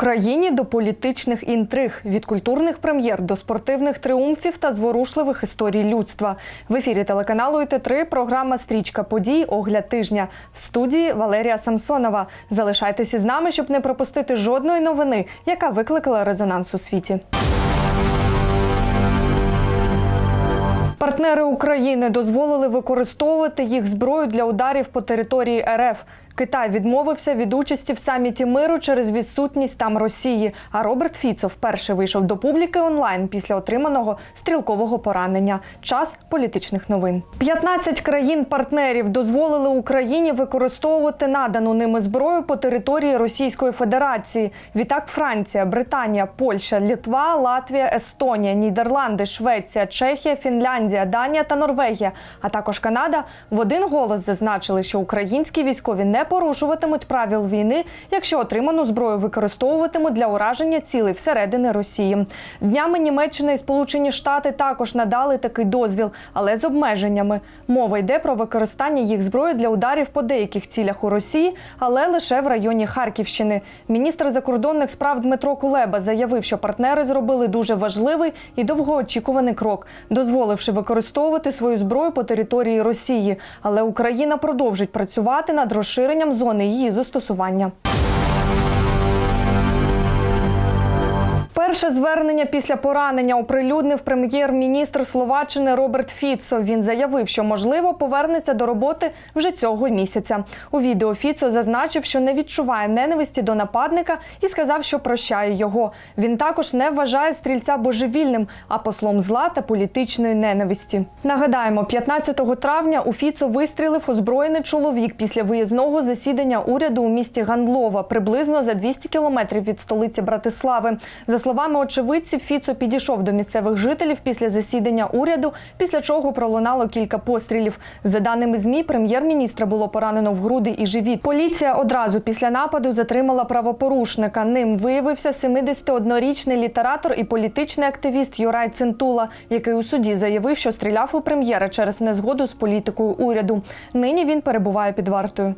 Україні до політичних інтриг, від культурних прем'єр до спортивних тріумфів та зворушливих історій людства. В ефірі телеканалу ІТ3 програма Стрічка подій огляд тижня в студії Валерія Самсонова. Залишайтеся з нами, щоб не пропустити жодної новини, яка викликала резонанс у світі. Партнери України дозволили використовувати їх зброю для ударів по території РФ. Китай відмовився від участі в саміті миру через відсутність там Росії. А Роберт Фіцо вперше вийшов до публіки онлайн після отриманого стрілкового поранення. Час політичних новин. 15 країн-партнерів дозволили Україні використовувати надану ними зброю по території Російської Федерації. Відтак Франція, Британія, Польща, Литва, Латвія, Естонія, Нідерланди, Швеція, Чехія, Фінляндія, Данія та Норвегія, а також Канада в один голос зазначили, що українські військові не порушуватимуть правил війни, якщо отриману зброю використовуватимуть для ураження цілей всередини Росії. Днями Німеччина і Сполучені Штати також надали такий дозвіл, але з обмеженнями. Мова йде про використання їх зброї для ударів по деяких цілях у Росії, але лише в районі Харківщини. Міністр закордонних справ Дмитро Кулеба заявив, що партнери зробили дуже важливий і довгоочікуваний крок, дозволивши використовувати свою зброю по території Росії. Але Україна продовжить працювати над розширенням зони її застосування. Перше звернення після поранення оприлюднив прем'єр-міністр Словаччини Роберт Фіцо. Він заявив, що можливо повернеться до роботи вже цього місяця. У відео Фіцо зазначив, що не відчуває ненависті до нападника і сказав, що прощає його. Він також не вважає стрільця божевільним, а послом зла та політичної ненависті. Нагадаємо, 15 травня у Фіцо вистрілив озброєний чоловік після виїзного засідання уряду у місті Гандлова, приблизно за 200 кілометрів від столиці Братислави. За словами очевидців, Фіцо підійшов до місцевих жителів після засідання уряду, після чого пролунало кілька пострілів. За даними змі, прем'єр-міністра було поранено в груди і живіт. Поліція одразу після нападу затримала правопорушника. Ним виявився 71-річний літератор і політичний активіст Юрай Центула, який у суді заявив, що стріляв у прем'єра через незгоду з політикою уряду. Нині він перебуває під вартою.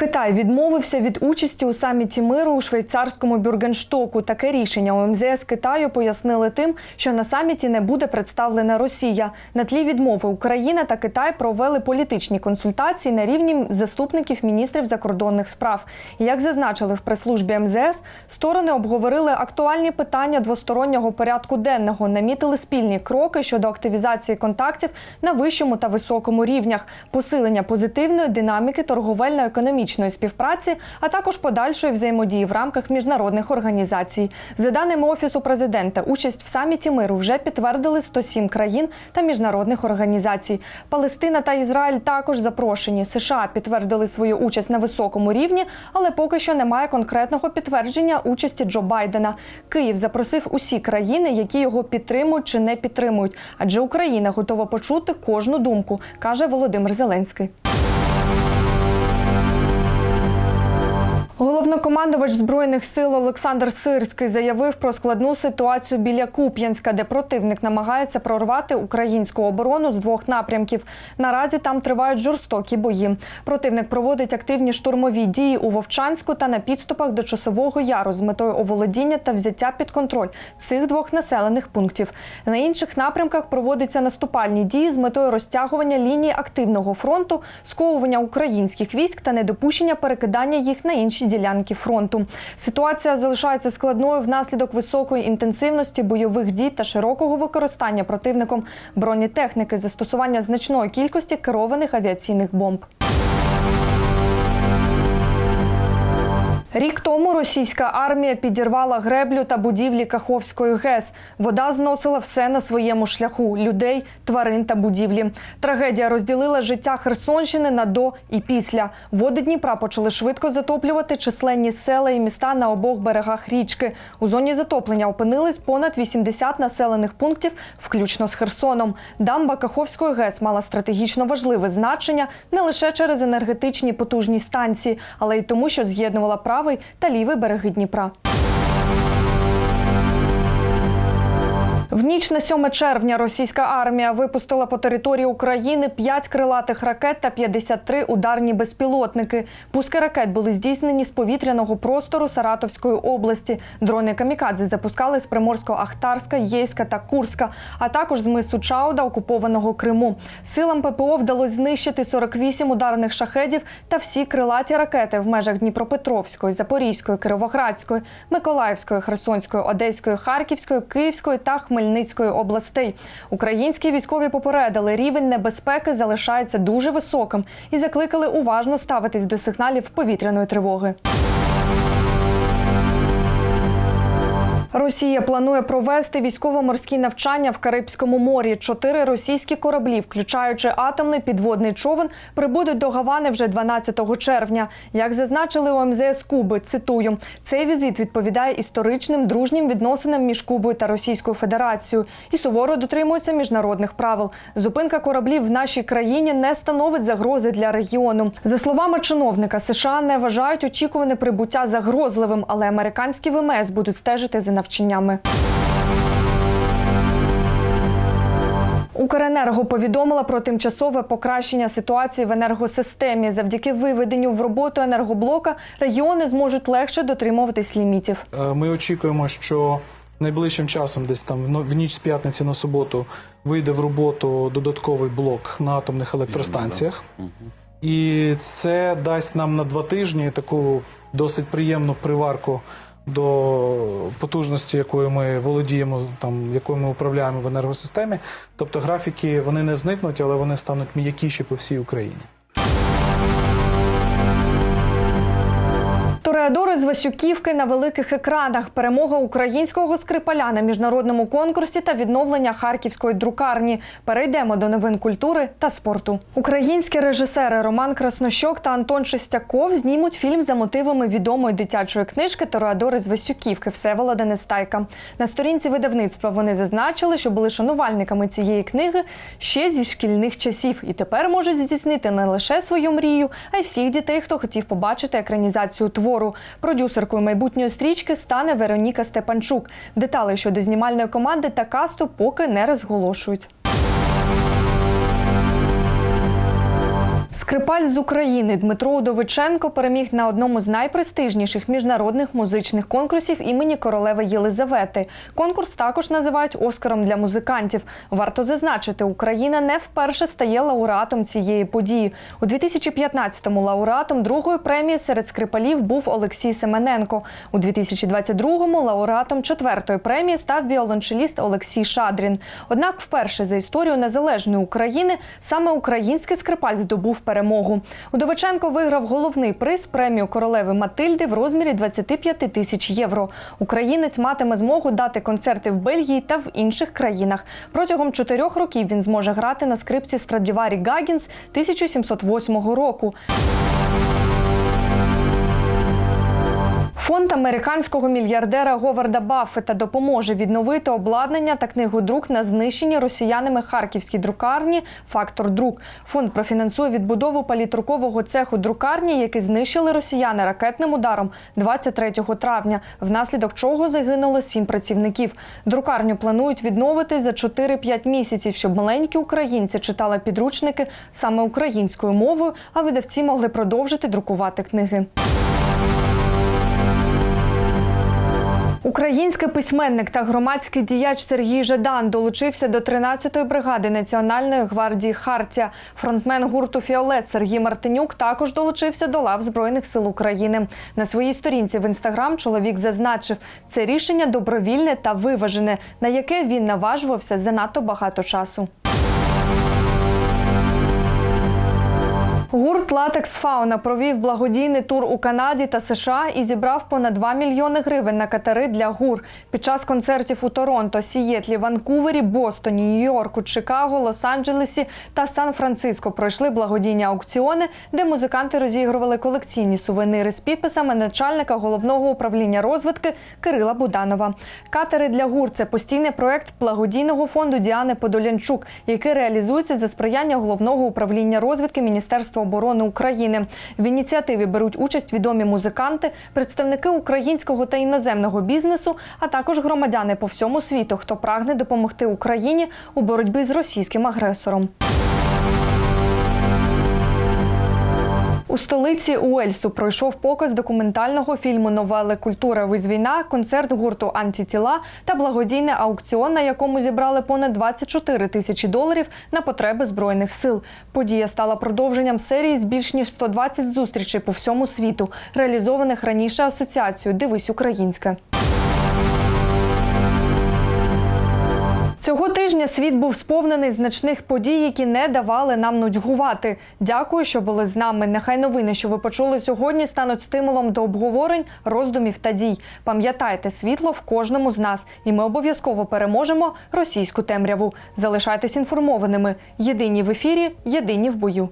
Китай відмовився від участі у саміті миру у швейцарському Бюргенштоку. Таке рішення у МЗС Китаю пояснили тим, що на саміті не буде представлена Росія. На тлі відмови Україна та Китай провели політичні консультації на рівні заступників міністрів закордонних справ. Як зазначили в прес-службі МЗС, сторони обговорили актуальні питання двостороннього порядку денного, намітили спільні кроки щодо активізації контактів на вищому та високому рівнях, посилення позитивної динаміки торговельно-економічної співпраці, а також подальшої взаємодії в рамках міжнародних організацій. За даними офісу президента, участь в саміті миру вже підтвердили 107 країн та міжнародних організацій. Палестина та Ізраїль також запрошені. США підтвердили свою участь на високому рівні, але поки що немає конкретного підтвердження участі Джо Байдена. Київ запросив усі країни, які його підтримують чи не підтримують, адже Україна готова почути кожну думку, каже Володимир Зеленський. Головнокомандувач збройних сил Олександр Сирський заявив про складну ситуацію біля Куп'янська, де противник намагається прорвати українську оборону з двох напрямків. Наразі там тривають жорстокі бої. Противник проводить активні штурмові дії у Вовчанську та на підступах до Часового Яру з метою оволодіння та взяття під контроль цих двох населених пунктів. На інших напрямках проводяться наступальні дії з метою розтягування лінії активного фронту, сковування українських військ та недопущення перекидання їх на інші ділянки фронту. Ситуація залишається складною внаслідок високої інтенсивності бойових дій та широкого використання противником бронетехніки, застосування значної кількості керованих авіаційних бомб. Рік тому російська армія підірвала греблю та будівлі Каховської ГЕС. Вода зносила все на своєму шляху людей, тварин та будівлі. Трагедія розділила життя Херсонщини на до і після. Води Дніпра почали швидко затоплювати численні села і міста на обох берегах річки. У зоні затоплення опинились понад 80 населених пунктів, включно з Херсоном. Дамба Каховської ГЕС мала стратегічно важливе значення не лише через енергетичні потужні станції, але й тому, що з'єднувала правий та лівий береги Дніпра. В ніч на 7 червня російська армія випустила по території України 5 крилатих ракет та 53 ударні безпілотники. Пуски ракет були здійснені з повітряного простору Саратовської області. Дрони камікадзе запускали з Приморсько-Ахтарська, Єйська та Курська, а також з мису Чауда, окупованого Криму. Силам ППО вдалося знищити 48 ударних шахедів та всі крилаті ракети в межах Дніпропетровської, Запорізької, Кировоградської, Миколаївської, Херсонської, Одеської, Харківської, Київської та Хмельницької областей. Українські військові попередили, рівень небезпеки залишається дуже високим і закликали уважно ставитись до сигналів повітряної тривоги. Росія планує провести військово-морські навчання в Карибському морі. Чотири російські кораблі, включаючи атомний підводний човен, прибудуть до Гавани вже 12 червня. Як зазначили у МЗС Куби, цитую, цей візит відповідає історичним дружнім відносинам між Кубою та Російською Федерацією і суворо дотримується міжнародних правил. Зупинка кораблів в нашій країні не становить загрози для регіону. За словами чиновника, США не вважають очікуване прибуття загрозливим, але американські ВМС будуть стежити за навчаннями. Укренерго повідомила про тимчасове покращення ситуації в енергосистемі. Завдяки виведенню в роботу енергоблока регіони зможуть легше дотримуватись лімітів. Е, Ми очікуємо, що найближчим часом, десь там в в ніч з п'ятниці на суботу, вийде в роботу додатковий блок на атомних електростанціях. І це дасть нам на два тижні таку досить приємну приварку до потужності, якою ми володіємо, там якою ми управляємо в енергосистемі. Тобто графіки вони не зникнуть, але вони стануть м'якіші по всій Україні. Тореадори з Васюківки на великих екранах, перемога українського скрипаля на міжнародному конкурсі та відновлення харківської друкарні. Перейдемо до новин культури та спорту. Українські режисери Роман Краснощок та Антон Шестяков знімуть фільм за мотивами відомої дитячої книжки Тореадори з Васюківки Всеволода Нестайка. На сторінці видавництва вони зазначили, що були шанувальниками цієї книги ще зі шкільних часів, і тепер можуть здійснити не лише свою мрію, а й всіх дітей, хто хотів побачити екранізацію твору. Продюсеркою майбутньої стрічки стане Вероніка Степанчук. Деталі щодо знімальної команди та касту поки не розголошують. Скрипаль з України Дмитро Удовиченко переміг на одному з найпрестижніших міжнародних музичних конкурсів імені королеви Єлизавети. Конкурс також називають Оскаром для музикантів. Варто зазначити, Україна не вперше стає лауреатом цієї події. У 2015-му лауреатом другої премії серед скрипалів був Олексій Семененко. У 2022-му лауреатом четвертої премії став віолончеліст Олексій Шадрін. Однак, вперше за історію незалежної України саме український скрипаль здобув перемогу. Удовиченко виграв головний приз премію королеви Матильди в розмірі 25 тисяч євро. Українець матиме змогу дати концерти в Бельгії та в інших країнах. Протягом чотирьох років він зможе грати на скрипці Страдіварі Гагінс 1708 року. Фонд американського мільярдера Говарда Баффета допоможе відновити обладнання та книгодрук на знищенні росіянами харківській друкарні Фактор Друк. Фонд профінансує відбудову палітрукового цеху друкарні, який знищили росіяни ракетним ударом 23 травня, внаслідок чого загинуло сім працівників. Друкарню планують відновити за 4-5 місяців, щоб маленькі українці читали підручники саме українською мовою, а видавці могли продовжити друкувати книги. Український письменник та громадський діяч Сергій Жадан долучився до 13-ї бригади Національної гвардії Хартія. Фронтмен гурту Фіолет Сергій Мартинюк також долучився до лав Збройних сил України. На своїй сторінці в інстаграм чоловік зазначив, це рішення добровільне та виважене, на яке він наважувався занадто багато часу. Гурт Латекс Фауна провів благодійний тур у Канаді та США і зібрав понад 2 мільйони гривень на катери для гур. Під час концертів у Торонто, Сієтлі, Ванкувері, Бостоні, Нью-Йорку, Чикаго, Лос-Анджелесі та Сан-Франциско пройшли благодійні аукціони, де музиканти розігрували колекційні сувенири з підписами начальника головного управління розвитки Кирила Буданова. Катери для гур це постійний проект благодійного фонду Діани Подолянчук, який реалізується за сприяння головного управління розвитки Міністерства Міністерства оборони України. В ініціативі беруть участь відомі музиканти, представники українського та іноземного бізнесу, а також громадяни по всьому світу, хто прагне допомогти Україні у боротьбі з російським агресором. У столиці Уельсу пройшов показ документального фільму Новели Культура війна, концерт гурту Антитіла та благодійний аукціон, на якому зібрали понад 24 тисячі доларів на потреби збройних сил. Подія стала продовженням серії з більш ніж 120 зустрічей по всьому світу, реалізованих раніше асоціацією Дивись українське. Цього тижня світ був сповнений значних подій, які не давали нам нудьгувати. Дякую, що були з нами. Нехай новини, що ви почули сьогодні, стануть стимулом до обговорень, роздумів та дій. Пам'ятайте, світло в кожному з нас, і ми обов'язково переможемо російську темряву. Залишайтесь інформованими. Єдині в ефірі, єдині в бою.